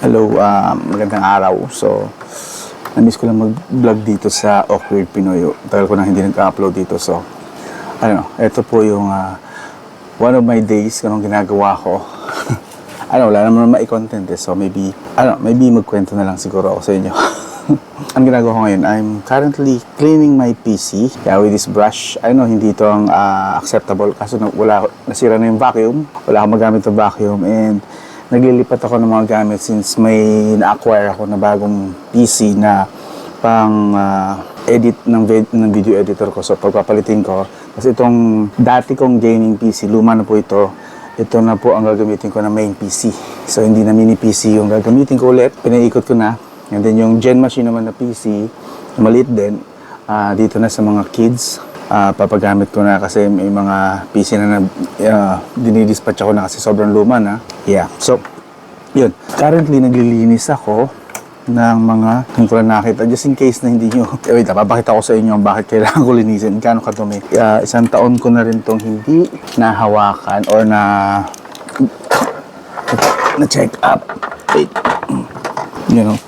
Hello, um, magandang araw. So, na-miss ko lang mag-vlog dito sa Awkward Pinoy. Tagal ko na hindi nag-upload dito. So, ano, ito po yung ah, one of my days, anong ginagawa ko. ano, wala naman ma-content eh. So, maybe, ano, maybe magkwento na lang siguro ako sa inyo. ang ginagawa ko ngayon, I'm currently cleaning my PC yeah, with this brush. I know, hindi ito ang ah, acceptable kasi na, wala, nasira na yung vacuum. Wala akong magamit ng vacuum and naglilipat ako ng mga gamit since may na-acquire ako na bagong PC na pang ah, edit ng, vid- ng video editor ko. So, pagpapalitin ko. Kasi itong dati kong gaming PC, luma na po ito. Ito na po ang gagamitin ko na main PC. So, hindi na mini PC yung gagamitin ko ulit. Pinaikot ko na. And then yung Gen machine naman na PC, maliit din, ah, dito na sa mga kids. Ah, papagamit ko na kasi may mga PC na, na uh, dinidispatch ako na kasi sobrang luma na. Yeah. So, yun. Currently, naglilinis ako ng mga ko lang nakita. Just in case na hindi nyo... Eh, wait, papakita ko sa inyo bakit kailangan ko linisin. Gano'ng kadumi. Ah, isang taon ko na rin tong hindi nahawakan or na na check up. Wait. You know,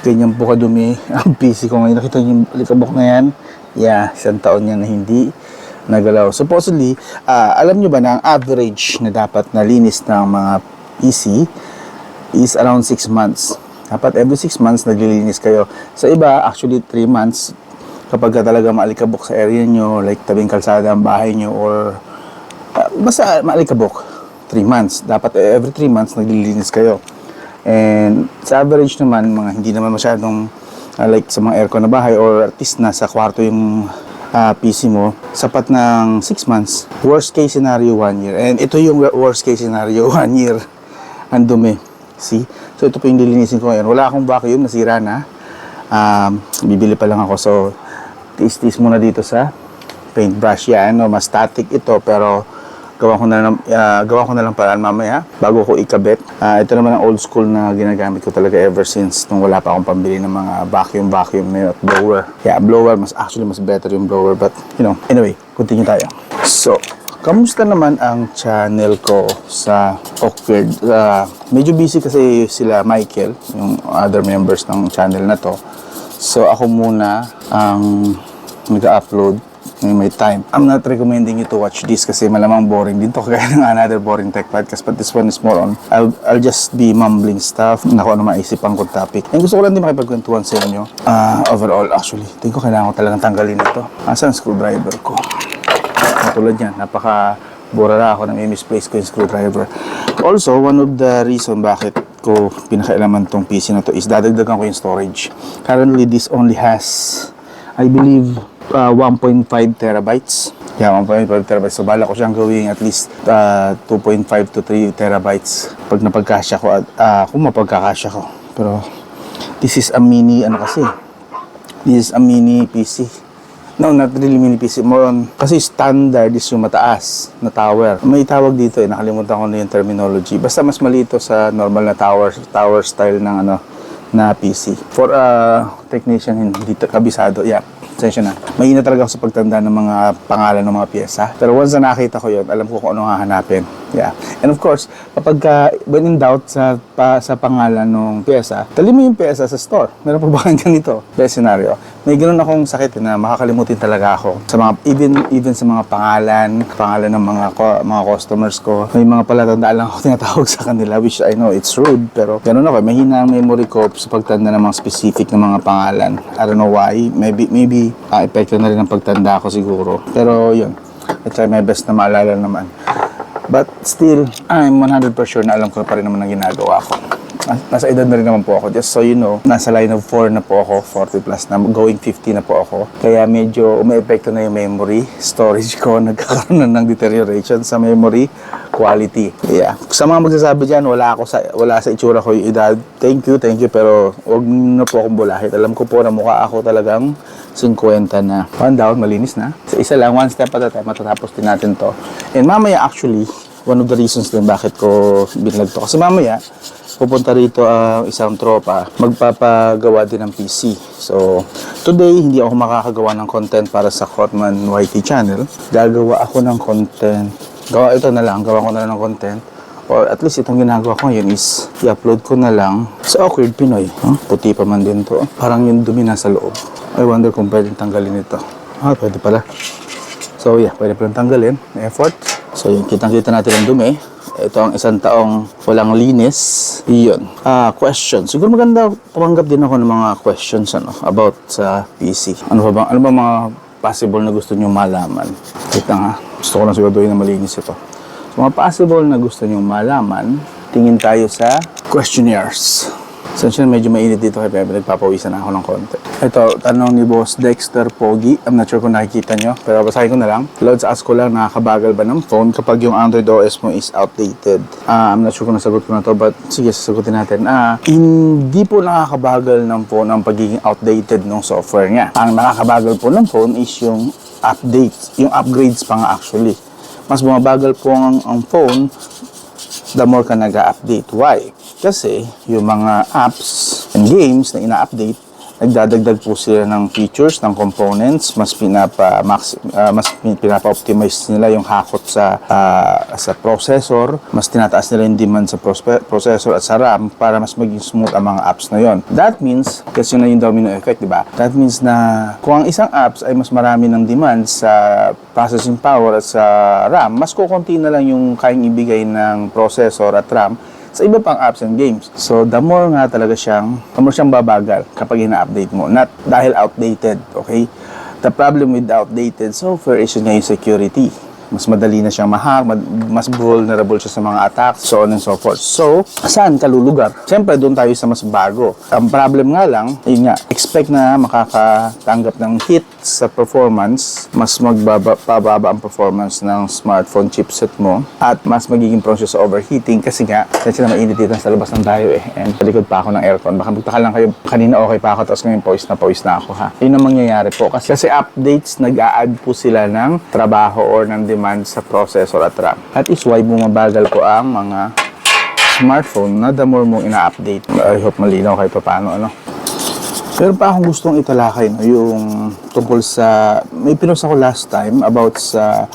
ganyan po kadumi ang PC ko ngayon. Nakita niyo yung likabok na yan? Yeah, isang taon yan na hindi nagalaw. Supposedly, ah, alam nyo ba na ang average na dapat na linis ng mga PC is around 6 months. Dapat every 6 months naglilinis kayo. Sa iba, actually 3 months kapag ka talaga maalikabok sa area nyo, like tabing kalsada ang bahay nyo or ah, basta maalikabok. 3 months. Dapat every 3 months naglilinis kayo. And sa average naman, mga hindi naman masyadong ah, like sa mga aircon na bahay or at least nasa kwarto yung ah, PC mo, sapat ng 6 months. Worst case scenario, 1 year. And ito yung worst case scenario, 1 year. Ang dumi. See? So ito po yung lilinisin ko ngayon. Wala akong vacuum, nasira na. Um, bibili pa lang ako. So, tis-tis muna dito sa paintbrush yan. No? Mas static ito pero gawa ko na lang, ah, gawa ko na lang paraan mamaya bago ko ikabit. Ah, ito naman ang old school na ginagamit ko talaga ever since nung wala pa akong pambili ng mga vacuum vacuum na at blower. Yeah, blower mas actually mas better yung blower but you know, anyway, continue tayo. So, kamusta naman ang channel ko sa Awkward? Ah, medyo busy kasi sila Michael, yung other members ng channel na to. So, ako muna ang nag-upload ngayon may time. I'm not recommending you to watch this kasi malamang boring din to kaya ng another boring tech podcast but this one is more on I'll, I'll just be mumbling stuff na kung ano maisipan kong topic. Yung gusto ko lang din makipagkwentuhan sa inyo ah, overall actually. Tingin ko kailangan ko talagang tanggalin ito. Asan ang screwdriver ko? Katulad yan, napaka burara ako na misplace ko yung screwdriver. Also, one of the reason bakit ko pinakailaman tong PC na to is dadagdagan ko yung storage. Currently, this only has, I believe, uh, 1.5 terabytes. Yeah, 1.5 terabytes. So, bala ko siyang gawing at least uh, 2.5 to 3 terabytes pag napagkasya ko at uh, kung mapagkakasya ko. Pero, this is a mini, ano kasi, this is a mini PC. No, not really mini PC. More on, kasi standard is yung mataas na tower. May tawag dito eh, nakalimutan ko na yung terminology. Basta mas malito sa normal na tower, tower style ng ano, na PC. For a technician, hindi kabisado. Yeah, sensya na. Mahina talaga ako sa pagtanda ng mga pangalan ng mga pyesa. Pero once na nakita ko yon, alam ko kung ano hahanapin. Yeah. And of course, kapag ka, when in doubt sa, pa, sa pangalan ng pyesa, tali mo yung pyesa sa store. Meron pa ba kang ganito? Best scenario. May ganun akong sakit na makakalimutin talaga ako. Sa mga, even, even sa mga pangalan, pangalan ng mga, ko- mga customers ko, may mga palatandaan lang ako tinatawag sa kanila, which I know it's rude, pero ganun ako. Mahina ang memory ko sa pagtanda ng mga specific na mga pangalan. I don't know why. Maybe, maybe, ah, epekto na rin ang pagtanda ko siguro. Pero yun, I try my best na maalala naman. But still, I'm 100% sure na alam ko pa rin naman ang ginagawa ko. Nas- Nasa edad na rin naman po ako. Just so you know, nasa line of 4 na po ako, 40 plus na, going 50 na po ako. Kaya medyo umeepekto na yung memory, storage ko, nagkakaroon na ng deterioration sa memory quality. Yeah. Sa mga magsasabi dyan, wala ako sa, wala sa itsura ko yung edad. Thank you, thank you, pero wag na po akong bulahit. Alam ko po na mukha ako talagang 50 na. One down, malinis na. Sa isa lang, one step at a time, matatapos din natin to. And mamaya actually, one of the reasons din bakit ko binlag to. Kasi mamaya, pupunta rito ang isang tropa, magpapagawa din ng PC. So, today, hindi ako makakagawa ng content para sa Kotman YT channel. Gagawa ako ng content. Gawa ito na lang, gawa ko na lang ng content Or at least itong ginagawa ko ngayon is i-upload ko na lang sa Awkward Pinoy. Huh? Puti pa man din to. Parang yung dumi nasa loob. I wonder kung pwedeng tanggalin ito. Ah, pwede pala. So yeah, pwede palang tanggalin. Effort. So yun, kitang-kita natin ang dumi. Ito ang isang taong walang linis. Iyon. Ah, question. Siguro maganda tumanggap din ako ng mga questions ano, about sa PC. Ano ba ano ba mga possible na gusto niyo malaman? Wait lang ha. Gusto ko lang siguraduhin na malinis ito. So, mga possible na gusto niyo malaman, tingin tayo sa questionnaires. Essentially, medyo mainit dito kaya Pepe. Nagpapawisan na ako ng konti. Ito, tanong ni Boss Dexter Pogi. I'm not sure kung nakikita nyo, pero basahin ko na lang. Loads, ask ko lang, nakakabagal ba ng phone kapag yung Android OS mo is outdated? Ah, I'm not sure kung nasagot ko na to, but sige, sasagutin natin. Ah, hindi po nakakabagal ng phone ang pagiging outdated ng software niya. Ang nakakabagal po ng phone is yung updates, yung upgrades pa nga actually. Mas bumabagal po ang, ang phone the more ka nag-update. Why? Kasi yung mga apps and games na ina-update, nagdadagdag po sila ng features, ng components, mas pinapa max, ah, mas pin- pinapa-optimize nila yung hakot sa ah, sa processor, mas tinataas nila yung demand sa processor at sa RAM para mas maging smooth ang mga apps na yon. That means, kasi yun na yung domino effect, di ba? That means na kung ang isang apps ay mas marami ng demand sa processing power at sa RAM, mas kukunti na lang yung kayang ibigay ng processor at RAM sa iba pang apps and games. So, the more nga talaga siyang, the more siyang babagal kapag ina-update mo. Not dahil outdated, okay? The problem with outdated software is yun nga yung security. Mas madali na siyang mahack, mad- mas vulnerable siya sa mga attacks, so on and so forth. So, saan ka lulugar? Siyempre, doon tayo sa mas bago. Ang problem nga lang, yun nga, expect na makakatanggap ng hit sa performance, mas magbababa ang performance ng smartphone chipset mo, at mas magiging prone sa overheating kasi nga, kasi na mainit dito sa labas ng tayo eh, and sa likod pa ako ng aircon. Baka magtaka lang kayo, kanina okay pa ako, tapos ngayon pawis na pawis na ako ha. Yun ang mangyayari po. Kasi, kasi updates, nag-a-add po sila ng trabaho or ng demand sa processor at RAM. That is why bumabagal po ang mga smartphone na the more mong ina-update. I hope malinaw kahit pa paano, ano. Pero pa akong gustong italakay no, yung tungkol sa may pinost ako last time about sa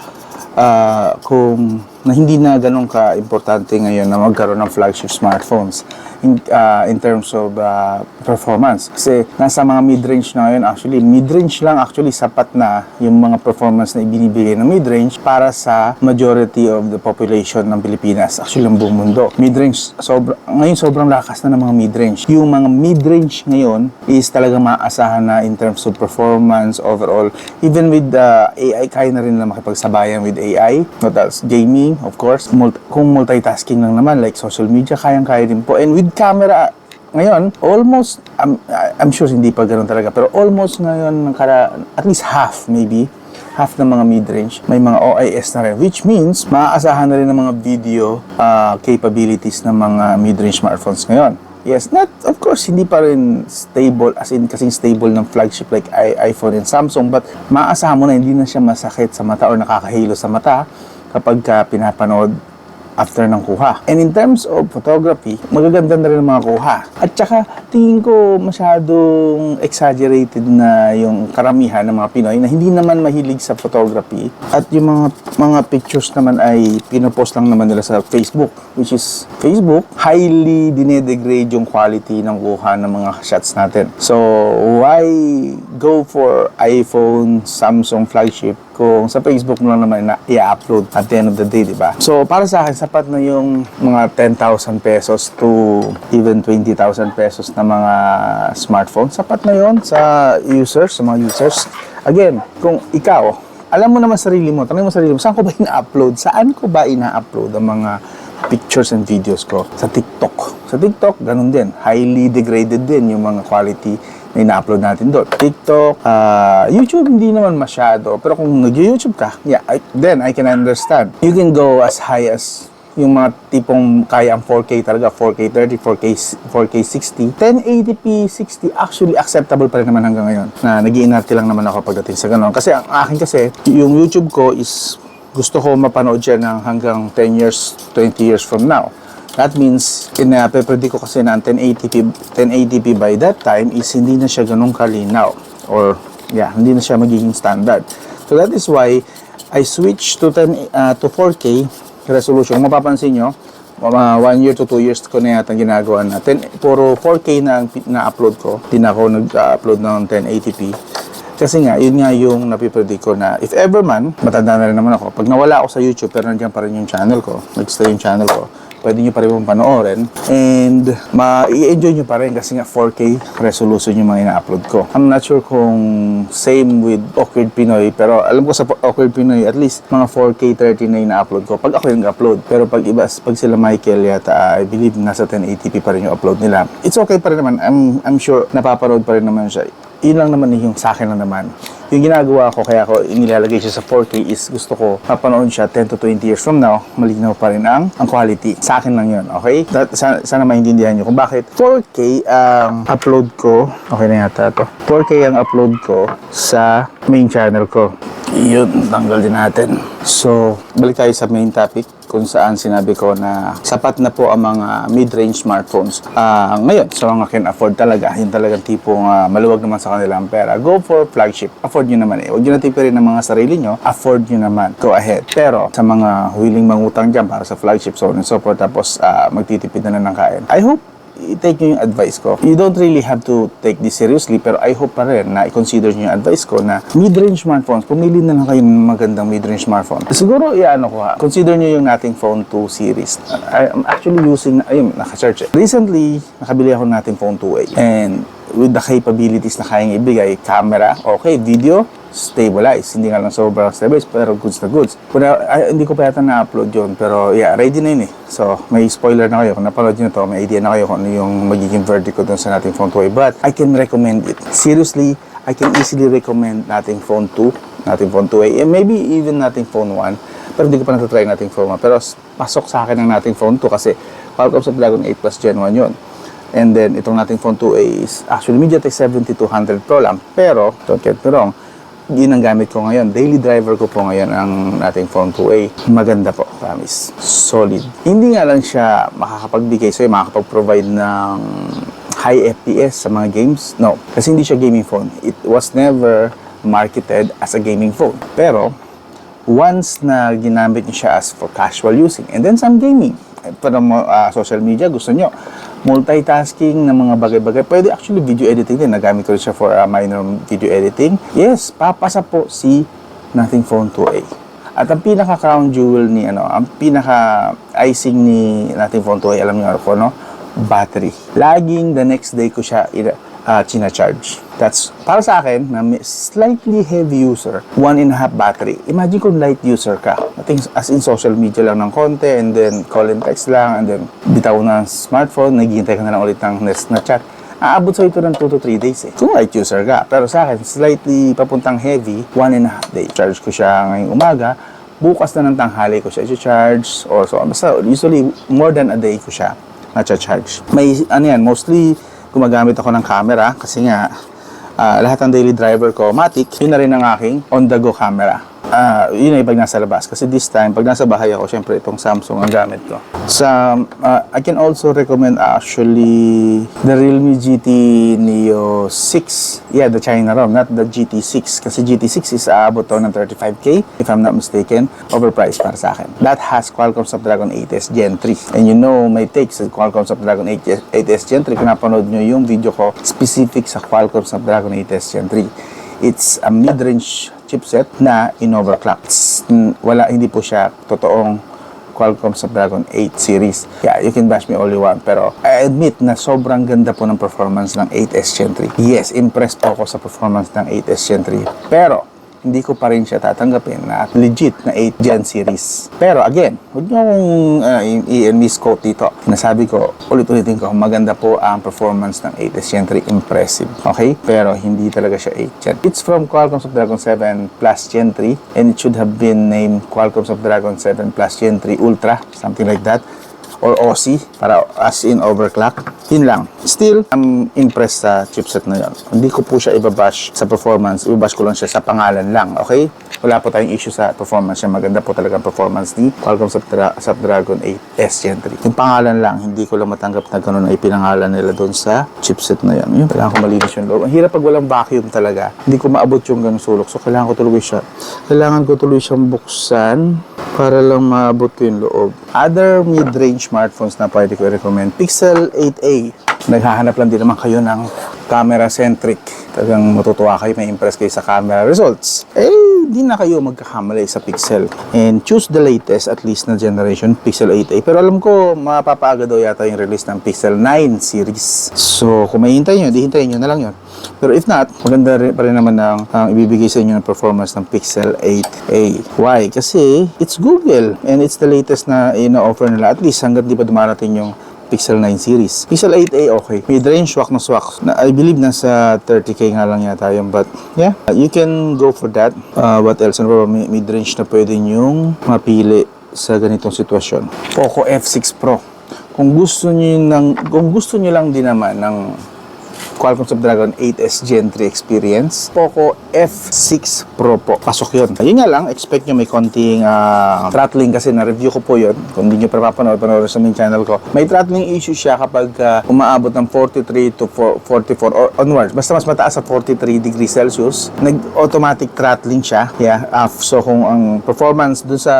ah, kung na hindi na ganun ka-importante ngayon na magkaroon ng flagship smartphones in, ah, in terms of ah, performance. Kasi nasa mga mid-range na ngayon actually, mid-range lang actually sapat na yung mga performance na ibinibigay ng mid-range para sa majority of the population ng Pilipinas. Actually, ang buong mundo. Mid-range, sobra, ngayon sobrang lakas na ng mga mid-range. Yung mga mid-range ngayon is talaga maaasahan na in terms of performance overall. Even with the AI, kaya na rin na makipagsabayan with AI. What else? Gaming, of course. Mul- kung multitasking lang naman, like social media, kayang-kaya din po. And with camera, ngayon, almost, I'm, I'm sure hindi pa ganun talaga, pero almost ngayon, kara, at least half maybe, half ng mga mid-range, may mga OIS na rin. Which means, maaasahan na rin ng mga video ah, capabilities ng mga mid-range smartphones ngayon. Yes, not, of course, hindi pa rin stable, as in kasing stable ng flagship like i- iPhone and Samsung, but maaasahan mo na hindi na siya masakit sa mata or nakakahilo sa mata kapag ka pinapanood after ng kuha. And in terms of photography, magaganda na rin ang mga kuha. At saka, tingin ko masyadong exaggerated na yung karamihan ng mga Pinoy na hindi naman mahilig sa photography. At yung mga mga pictures naman ay pinopost lang naman nila sa Facebook, which is Facebook, highly dinedegrade yung quality ng kuha ng mga shots natin. So, why go for iPhone, Samsung flagship kung sa Facebook mo lang naman na i-upload at the end of the day, di ba? So, para sa akin, sapat na yung mga 10,000 pesos to even 20,000 pesos na mga smartphone. Sapat na yon sa users, sa mga users. Again, kung ikaw, alam mo naman sarili mo, tanong mo sarili mo, saan ko ba ina-upload? Saan ko ba ina-upload ang mga pictures and videos ko? Sa TikTok. Sa TikTok, ganun din. Highly degraded din yung mga quality na ina-upload natin doon. TikTok, ah, YouTube hindi naman masyado. Pero kung nag-YouTube ka, yeah, I- then I can understand. You can go as high as yung mga tipong kaya ang 4K talaga, 4K 30, 4K, 4K 60. 1080p 60, actually acceptable pa rin naman hanggang ngayon. Na nag lang naman ako pagdating sa ganun. Kasi ang akin kasi, yung YouTube ko is gusto ko mapanood siya ng hanggang 10 years, 20 years from now. That means, pinape-predict ko kasi na ang 1080p, 1080p by that time is hindi na siya ganun kalinaw. Or, yeah, hindi na siya magiging standard. So that is why I switched to 10 uh, to 4K resolution. Kung mapapansin nyo, mga one year to two years ko na yata ginagawa natin. Puro 4K na ang na-upload ko. Hindi na ako nag-upload ng 1080p. Kasi nga, yun nga yung napipredict ko na if ever man, matanda na rin naman ako, pag nawala ako sa YouTube pero nandiyan pa rin yung channel ko, nag-stay yung channel ko, pwede nyo pa rin panoorin and ma-enjoy nyo pa rin kasi nga 4K resolution yung mga ina-upload ko. I'm not sure kung same with Awkward Pinoy pero alam ko sa Awkward Pinoy at least mga 4K 30 na ina-upload ko pag ako yung upload pero pag iba pag sila Michael yata I believe nasa 1080p pa rin yung upload nila it's okay pa rin naman I'm, I'm sure napapanood pa rin naman siya yun lang naman yung sa akin lang naman. Yung ginagawa ko, kaya ko inilalagay siya sa 4K is gusto ko mapanood siya 10 to 20 years from now, malinaw pa rin ang, ang quality. Sa akin lang yun, okay? That, sana, sana maintindihan nyo kung bakit 4K ang upload ko, okay na yata to, 4K ang upload ko sa main channel ko. Yun, tanggal din natin. So, balik tayo sa main topic kung saan sinabi ko na sapat na po ang mga mid-range smartphones. Ah, ngayon, sa mga can afford talaga, yung talagang tipong ah, maluwag naman sa kanilang pera, go for flagship. Afford nyo naman eh. Huwag nyo na tipirin ng mga sarili nyo, afford nyo naman. Go ahead. Pero sa mga willing mangutang dyan para sa flagship, so on and so forth, tapos ah, magtitipid na lang ng kain. I hope i-take nyo yung advice ko. You don't really have to take this seriously, pero I hope pa rin na i-consider nyo yung advice ko na mid-range smartphones, pumili na lang kayo ng magandang mid-range smartphone. Siguro, iano ko ha, consider nyo yung nating phone 2 series. I, I'm actually using, ayun, naka-search eh. Recently, nakabili ako ng nating phone 2A. And with the capabilities na kayang ibigay, camera, okay, video, stabilize. Hindi nga lang sobrang stabilize, pero goods na goods. Kung na, ay, hindi ko pa yata na-upload yun, pero yeah, ready na yun eh. So, may spoiler na kayo. Kung napanood nyo to, may idea na kayo kung ano yung magiging verdict ko dun sa nating phone 2 But, I can recommend it. Seriously, I can easily recommend nating phone 2, nating phone 2A, and maybe even nating phone 1. Pero hindi ko pa natatry nating phone 1. Pero pasok sa akin ang nating phone 2 kasi Qualcomm Snapdragon 8 Plus Gen 1 yun. And then, itong nating phone 2A is actually MediaTek 7200 Pro lang. Pero, don't get me wrong, yun ang gamit ko ngayon. Daily driver ko po ngayon ang nating phone 2A. Maganda po, promise. Solid. Hindi nga lang siya makakapagbigay sa'yo, makakapag-provide ng high FPS sa mga games. No, kasi hindi siya gaming phone. It was never marketed as a gaming phone. Pero, once na ginamit niyo siya as for casual using, and then some gaming, para mo ah, social media, gusto nyo, multitasking ng mga bagay-bagay. Pwede actually video editing din. Nagamit ko rin siya for ah, minor video editing. Yes, papasa po si Nothing Phone 2A. At ang pinaka crown jewel ni ano, ang pinaka icing ni Nothing Phone 2A, alam niyo ako, no? Battery. Laging the next day ko siya uh, charge. That's para sa akin na slightly heavy user, one and a half battery. Imagine kung light user ka. I think as in social media lang ng konti and then call and text lang and then bitaw na smartphone, naghihintay ka na lang ulit ng next na chat. Aabot sa ito ng 2 to 3 days eh. Kung light user ka. Pero sa akin, slightly papuntang heavy, one and a half day. Charge ko siya ngayong umaga, bukas na ng tanghali ko siya i-charge or so. Basta usually more than a day ko siya na-charge. May ano yan, mostly gumagamit ako ng camera kasi nga ah, lahat ng daily driver ko, Matic, yun na rin ang aking on-the-go camera. Ah, yun ay pag nasa labas. Kasi this time, pag nasa bahay ako, syempre itong Samsung ang gamit ko. Sa, ah, I can also recommend actually the Realme GT Neo 6. Yeah, the China ROM, not the GT6. Kasi GT6 is aabot to ng 35K, if I'm not mistaken. Overpriced para sa akin. That has Qualcomm Snapdragon 8S Gen 3. And you know my take sa Qualcomm Snapdragon 8S, 8S Gen 3. Kung napanood nyo yung video ko specific sa Qualcomm Snapdragon 8S Gen 3 it's a mid-range chipset na in-overclock. It's, mm, Wala, hindi po siya totoong Qualcomm Snapdragon 8 series. Yeah, you can bash me all you want, pero I admit na sobrang ganda po ng performance ng 8S Gen 3. Yes, impressed po ako sa performance ng 8S Gen 3. Pero, hindi ko pa rin siya tatanggapin na legit na 8 Gen series. Pero again, huwag niyo akong uh, i-misquote dito. Nasabi ko, ulit-ulitin ko, maganda po ang performance ng 8S Gen 3. Impressive. Okay? Pero hindi talaga siya 8 Gen. It's from Qualcomm Snapdragon 7 Plus Gen 3 and it should have been named Qualcomm Snapdragon 7 Plus Gen 3 Ultra, something like that or OC para as in overclock. Yun lang. Still, I'm impressed sa chipset na yun. Hindi ko po siya ibabash sa performance. Ibabash ko lang siya sa pangalan lang. Okay? Wala po tayong issue sa performance. Maganda po talaga ang performance ni Qualcomm Snapdra- Snapdragon 8S Gen 3. Yung pangalan lang, hindi ko lang matanggap na ganun ay pinangalan nila doon sa chipset na yun. Yun, kailangan ko malinis yung loob. Ang hirap pag walang vacuum talaga. Hindi ko maabot yung ganung sulok. So, kailangan ko tuloy siya. Kailangan ko tuloy siyang buksan para lang maabot yung loob. Other mid-range smartphones na pwede ko i-recommend. Pixel 8a. Naghahanap lang din naman kayo ng camera-centric. Talagang matutuwa kayo, may impress kayo sa camera results. Eh, di na kayo magkakamali sa Pixel. And choose the latest, at least na generation, Pixel 8a. Pero alam ko, mapapaaga daw yata yung release ng Pixel 9 series. So, kung may hintayin nyo, di hintayin nyo na lang yun. Pero if not, maganda rin pa rin naman ang, ang ibibigay sa inyo ng performance ng Pixel 8a. Why? Kasi it's Google and it's the latest na ina-offer nila. At least hanggang di pa dumarating yung Pixel 9 series. Pixel 8a okay. Mid-range swak na swak. Na, I believe nasa 30k nga lang yata yun. But yeah, you can go for that. Uh, what else? Ano ba? May- Mid-range na pwede nyong mapili sa ganitong sitwasyon. Poco F6 Pro. Kung gusto niyo ng kung gusto niyo lang din naman ng Qualcomm Snapdragon 8S Gen 3 experience. Poco F6 Pro po. Pasok yun. Ayun nga lang, expect nyo may konting ah, throttling kasi na-review ko po yun. Kung hindi nyo pa napapanood, panoorin sa main channel ko. May throttling issue siya kapag ah, umaabot ng 43 to 4- 44 or onwards. Basta mas mataas sa 43 degrees Celsius, nag-automatic throttling siya. Yeah, off. So kung ang performance dun sa,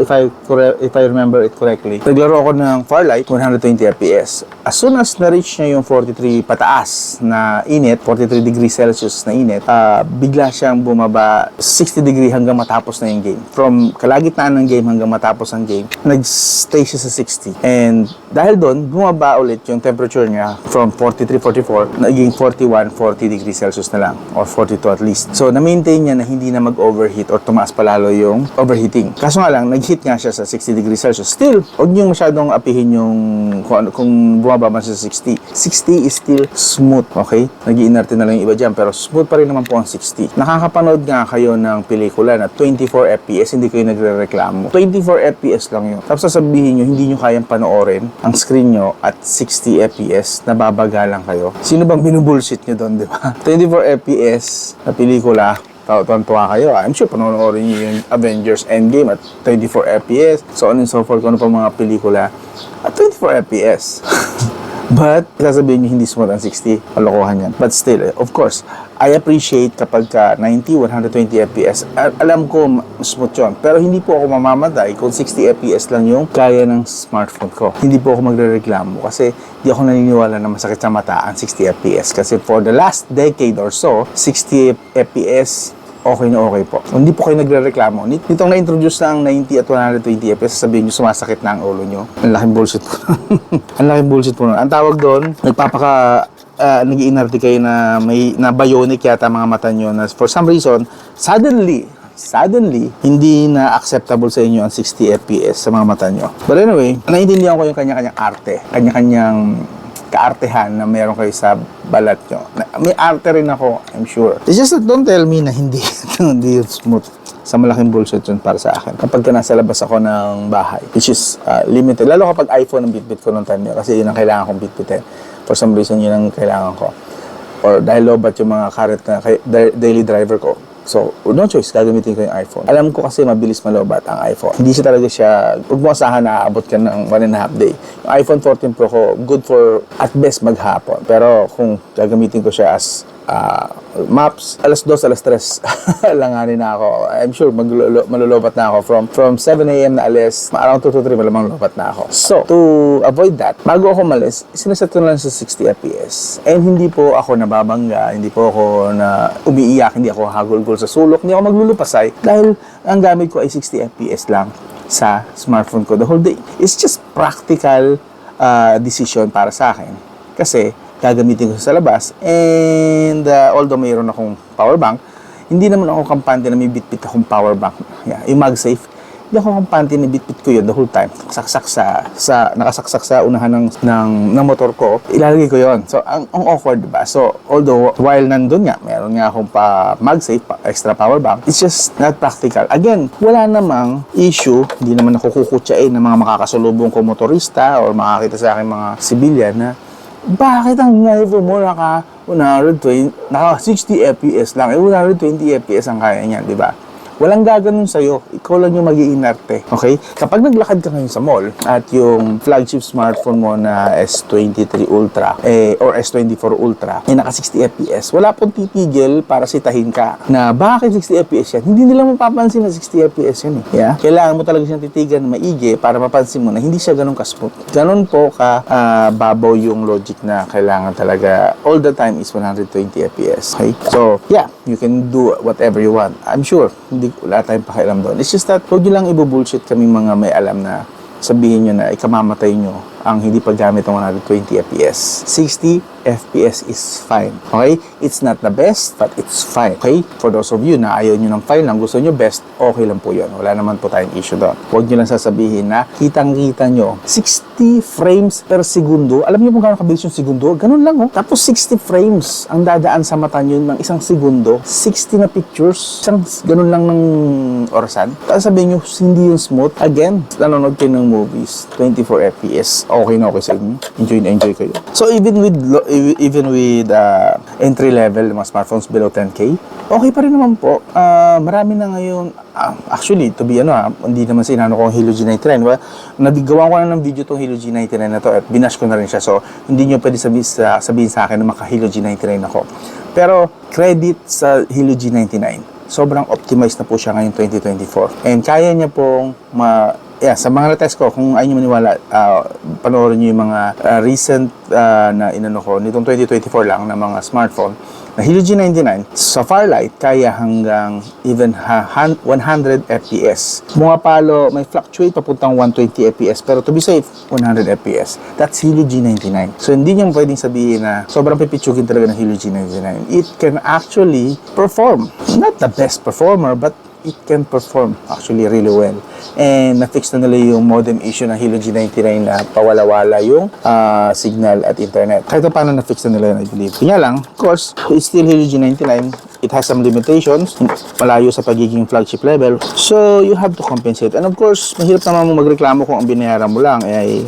if I, if I remember it correctly, naglaro ako ng Farlight, 120 FPS. As soon as na-reach niya yung 43 pataas na init, 43 degrees Celsius na init, ah, bigla siyang bumaba 60 degree hanggang matapos na yung game. From kalagitnaan ng game hanggang matapos ang game, nag-stay siya sa 60. And dahil doon, bumaba ulit yung temperature niya from 43, 44, naging 41, 40 degrees Celsius na lang or 42 at least. So, na-maintain niya na hindi na mag-overheat or tumaas palalo yung overheating. Kaso nga lang, nag-heat nga siya sa 60 degrees Celsius. Still, huwag niyong masyadong apihin yung kung, ano- kung bumaba man siya sa 60. 60 is still smooth, okay? Nag-iinerte na lang yung iba dyan, pero smooth pa rin naman po ang 60. Nakakapanood nga kayo ng pelikula na 24 FPS, hindi kayo nagre-reklamo. 24 FPS lang yun. Tapos sasabihin nyo, hindi nyo kayang panoorin ang screen nyo at 60 FPS, nababagalan kayo. Sino bang binubullshit nyo doon, di ba? 24 FPS na pelikula, tuwa kayo. I'm sure panonoorin niyo yung Avengers Endgame at 24 FPS, so on and so forth, kung ano pa mga pelikula at 24 FPS. But, sasabihin niyo hindi smooth ang 60, kalokohan yan. But still, eh, of course, I appreciate kapag ka 90, 120 FPS. Alam ko, smooth yun. Pero hindi po ako mamamatay kung 60 FPS lang yung kaya ng smartphone ko. Hindi po ako magre-reklamo kasi di ako naniniwala na masakit sa mata ang 60 FPS. Kasi for the last decade or so, 60 FPS okay na okay po. Hindi po kayo nagre-reklamo. Nit- Nitong na-introduce na ang 90 at 120 FPS, sasabihin nyo sumasakit na ang ulo nyo. Ang laking bullshit po. ang laking bullshit po. Ang tawag doon, nagpapaka uh, nag kayo na may na bionic yata mga mata nyo na for some reason, suddenly, suddenly, hindi na acceptable sa inyo ang 60 FPS sa mga mata nyo. But anyway, naiintindihan ko yung kanya-kanyang arte, kanya-kanyang kaartehan na meron kayo sa balat nyo. May arte rin ako, I'm sure. It's just that don't tell me na hindi, hindi smooth. Sa malaking bullshit yun para sa akin. Kapag ka nasa labas ako ng bahay, which is uh, limited. Lalo kapag iPhone ang bitbit ko nung time yun, kasi yun ang kailangan kong bitbitin. For some reason, yun ang kailangan ko. Or dahil lobat yung mga current na daily driver ko. So, no choice, gagamitin ko yung iPhone. Alam ko kasi mabilis malobat ang iPhone. Hindi siya talaga siya, huwag mo asahan na aabot ka ng one and a half day. Yung iPhone 14 Pro ko, good for at best maghapon. Pero kung gagamitin ko siya as ah, maps, alas 2, alas 3, langanin na ako. I'm sure maglulo- malulobat na ako from from 7 a.m. na alis, around 2 to 3 malamang lobat na ako. So, to avoid that, bago ako malis, sinaset ko lang sa 60 FPS. And hindi po ako nababangga, hindi po ako na umiiyak, hindi ako hagulgol sa sulok, hindi ako maglulupasay dahil ang gamit ko ay 60 FPS lang sa smartphone ko the whole day. It's just practical uh, decision para sa akin. Kasi gagamitin ko sa labas and uh, although mayroon akong power bank, hindi naman ako kampante na may bitbit akong power bank. Yeah, yung MagSafe, hindi ako kampante na bitbit ko yun the whole time. Saksak sa, sa nakasaksak sa unahan ng, ng, ng motor ko, ilalagay ko yon So, ang, ang awkward, diba? So, although while nandun nga, meron nga akong pa MagSafe, pa, extra power bank, it's just not practical. Again, wala namang issue, hindi naman ako kukutsain ng mga makakasalubong ko motorista or makakita sa akin mga civilian na bakit ang iPhone mo naka 120, naka 60 FPS lang, eh 120 FPS ang kaya niyan, di ba? Walang gaganon sa'yo. Ikaw lang yung mag-iinarte. Okay? Kapag naglakad ka ngayon sa mall at yung flagship smartphone mo na S23 Ultra eh, or S24 Ultra ay naka 60 FPS, wala pong titigil para sitahin ka na bakit 60 FPS yan? Hindi nila mapapansin na 60 FPS yan eh. Yeah? Kailangan mo talaga siyang titigan na maigi para mapansin mo na hindi siya ganun ka-smooth. Ganun po ka ah, babaw yung logic na kailangan talaga all the time is 120 FPS. Okay? So, yeah, you can do whatever you want. I'm sure, hindi wala tayong pakialam doon. It's just that, huwag lang ibubullshit kami mga may alam na sabihin nyo na ikamamatay nyo ang hindi paggamit ng 120 FPS. 60 FPS is fine. Okay? It's not the best, but it's fine. Okay? For those of you na ayaw nyo ng fine lang, gusto nyo best, okay lang po yun. Wala naman po tayong issue doon. Huwag nyo lang sasabihin na kitang-kita nyo 60 frames per segundo. Alam nyo kung gano'ng kabilis yung segundo? Ganun lang, oh. Tapos 60 frames ang dadaan sa mata nyo ng isang segundo. 60 na pictures. Isang ganun lang ng orasan. Tapos sabihin nyo, hindi yung smooth. Again, nanonood kayo ng movies. 24 FPS. Okay na okay sa inyo. Enjoy na enjoy kayo. So even with even with uh, entry level mga smartphones below 10k, okay pa rin naman po. Ah, marami na ngayon ah, actually to be ano ah, hindi naman sinano ko ang Hilo G99. Well, nabigawa ko na ng video tong Hilo G99 na to at binash ko na rin siya. So hindi niyo pwede sabihin sa, sabihin sa akin na maka Hilo G99 ako. Pero credit sa Hilo G99 sobrang optimized na po siya ngayong 2024. And kaya niya pong ma yeah, sa mga test ko, kung ayaw niyo maniwala, ah, panoorin niyo yung mga ah, recent ah, na inano ko, nitong 2024 lang na mga smartphone, na Helio G99, sa Farlight, kaya hanggang even ha, han- 100 FPS. Pumapalo, may fluctuate papuntang 120 FPS, pero to be safe, 100 FPS. That's Helio G99. So, hindi niyo pwedeng sabihin na sobrang pipitsugin talaga ng Helio G99. It can actually perform. Not the best performer, but it can perform actually really well. And na-fix na nila yung modem issue ng Hilo G99 na pawala-wala yung ah, signal at internet. Kahit pa paano na-fix na nila yun, I believe. Kanya lang, of course, it's still Hilo G99. It has some limitations, malayo sa pagiging flagship level. So, you have to compensate. And of course, mahirap naman mo magreklamo kung ang binayaran mo lang ay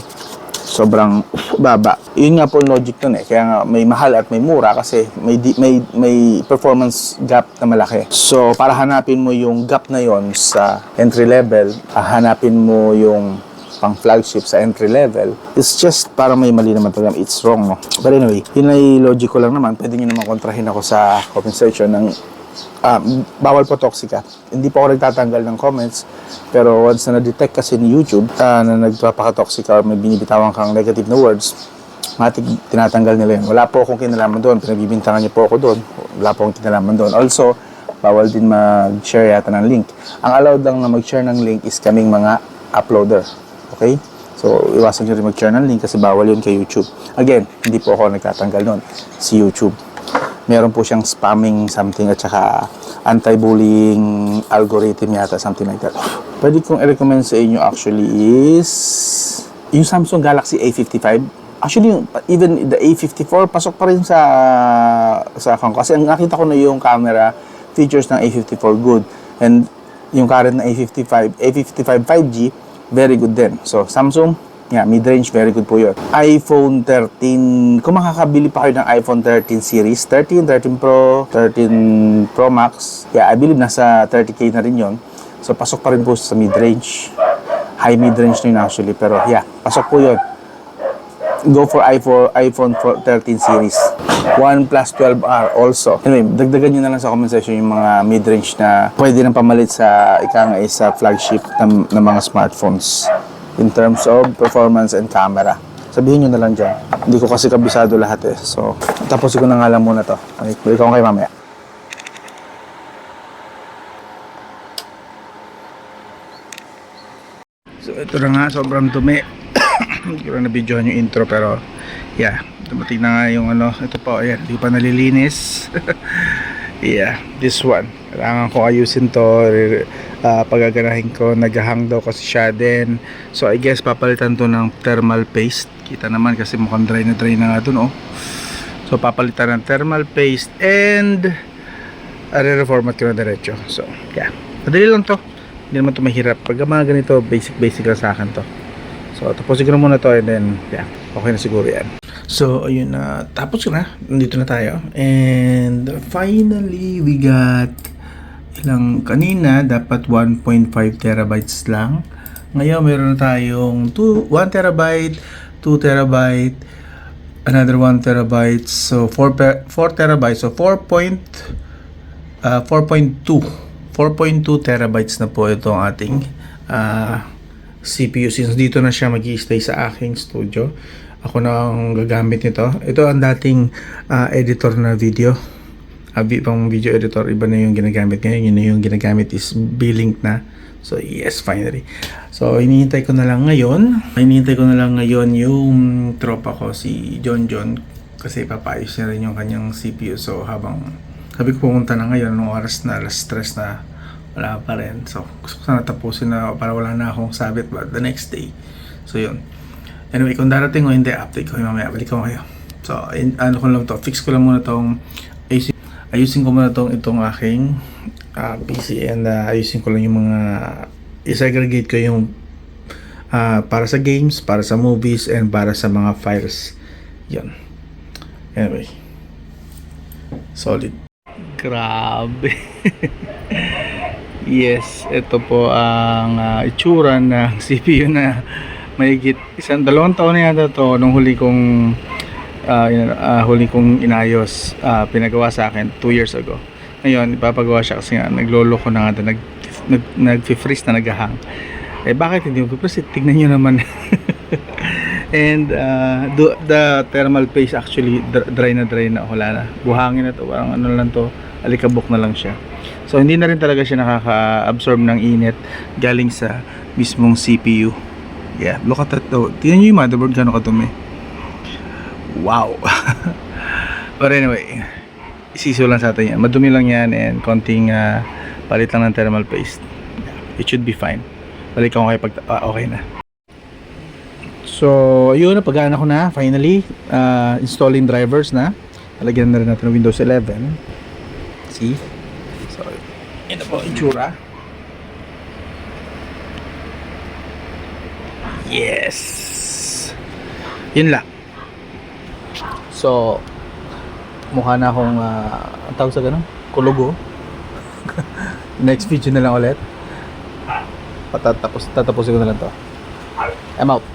sobrang baba. Yun nga po logic nun eh. Kaya nga may mahal at may mura kasi may may may performance gap na malaki. So para hanapin mo yung gap na yon sa entry level, ah, hanapin mo yung pang flagship sa entry level, it's just para may mali naman program. It's wrong, no? But anyway, yun ay logic ko lang naman. Pwede nyo naman kontrahin ako sa comment section ng ah, bawal po toxica. Hindi po ako nagtatanggal ng comments. Pero once na na-detect kasi ni YouTube ah, na nagpapaka-toxic or may binibitawan kang negative na words, matik tinatanggal nila yun. Wala po akong kinalaman doon. Pinagbibintangan niyo po ako doon. Wala po akong kinalaman doon. Also, bawal din mag-share yata ng link. Ang allowed lang na mag-share ng link is kaming mga uploader. Okay? So, iwasan nyo rin mag-share ng link kasi bawal yun kay YouTube. Again, hindi po ako nagtatanggal doon. Si YouTube meron po siyang spamming something at saka anti-bullying algorithm yata, something like that. Pwede kong i-recommend sa inyo actually is yung Samsung Galaxy A55. Actually, yung, even the A54, pasok pa rin sa sa account. Kasi ang nakita ko na yung camera features ng A54 good. And yung current na A55, A55 5G, very good din. So, Samsung, Yeah, mid-range, very good po yun. iPhone 13, kung makakabili pa kayo ng iPhone 13 series, 13, 13 Pro, 13 Pro Max, yeah, I believe nasa 30k na rin yon So, pasok pa rin po sa mid-range. High mid-range na yun actually, pero yeah, pasok po yun. Go for iPhone, iPhone 13 series. OnePlus 12R also. Anyway, dagdagan nyo na lang sa comment section yung mga mid-range na pwede nang pamalit sa ika nga is sa flagship ng, ng mga smartphones in terms of performance and camera. Sabihin nyo na lang dyan. Hindi ko kasi kabisado lahat eh. So, tapos ko na nga lang muna to. Balik ako kayo mamaya. So, ito na nga, sobrang dumi. Hindi ko na nabidyohan yung intro pero yeah, dumating na nga yung ano, ito po, ayan, hindi pa nalilinis. yeah, this one. Kailangan ko ayusin to, uh, pagaganahin ko, naghahang daw kasi siya din. So I guess papalitan to ng thermal paste. Kita naman kasi mukhang dry na dry na nga dun, oh. So papalitan ng thermal paste and re-reformat ko na diretso. So, yeah. Madali lang to. Hindi naman to mahirap. Pag mga ganito, basic basic lang sa akin to. So, tapusin ko na muna to and then, yeah, okay na siguro yan. So, ayun na. tapos na. Nandito na tayo. And finally, we got ilang kanina dapat 1.5 terabytes lang. Ngayon meron na tayong 2 1 terabyte, 2 terabyte, another 1 terabyte. So 4 pe- 4 terabytes. So 4. point, uh, 4.2 4.2 terabytes na po itong ating uh, CPU since dito na siya mag stay sa aking studio. Ako na ang gagamit nito. Ito ang dating uh, editor na video. Vi- pang video editor, iba na yung ginagamit ngayon. Yun na yung ginagamit is B-Link na. So yes, finally. So hinihintay ko na lang ngayon. Hinihintay ko na lang ngayon yung tropa ko si John John kasi papaayos niya rin yung kanyang CPU. So habang sabi ko pumunta na ngayon nung oras na alas stress na wala pa rin. So gusto ko sana tapusin na para wala na akong sabit but the next day. So yun. Anyway, kung darating o hindi, update ko yung mamaya. Balik ko kayo. So, in, ano ko lang to, fix ko lang muna tong ayusin, ko muna tong itong aking ah, PC and ah, ayusin ko lang yung mga isegregate ko yung ah, para sa games, para sa movies, and para sa mga files. Yun. Anyway. Solid. Grabe. yes, ito po ang ah, itsura ng CPU na mahigit isang dalawang taon na yata to nung huli kong yun, ah, huli kong inayos ah, pinagawa sa akin 2 years ago. Ngayon ipapagawa siya kasi nga naglolo ko na nga nag, nag, nag-freeze na naghahang. Eh bakit hindi mo freeze tignan nyo naman. And uh, do, the thermal paste actually dr- dry na dry na. Wala na. Buhangin na to. Parang ano lang to alikabok na lang siya. So hindi na rin talaga siya nakaka-absorb ng init galing sa mismong CPU yeah look at that though. Tingnan nyo yung motherboard gano'ng kadumi wow but anyway isiso lang sa atin yan madumi lang yan and konting uh, palit lang ng thermal paste it should be fine balik ako kayo pag ah, okay na So, ayun, napagana ko na, finally. Uh, installing drivers na. Talagyan na rin natin ng Windows 11. See? So, ito po, itsura. Yes! Yun lang. So, mukha na akong, uh, ang tawag sa ganun? Kulugo. Next video na lang ulit. Patatapos, tatapusin ko na lang to. I'm out.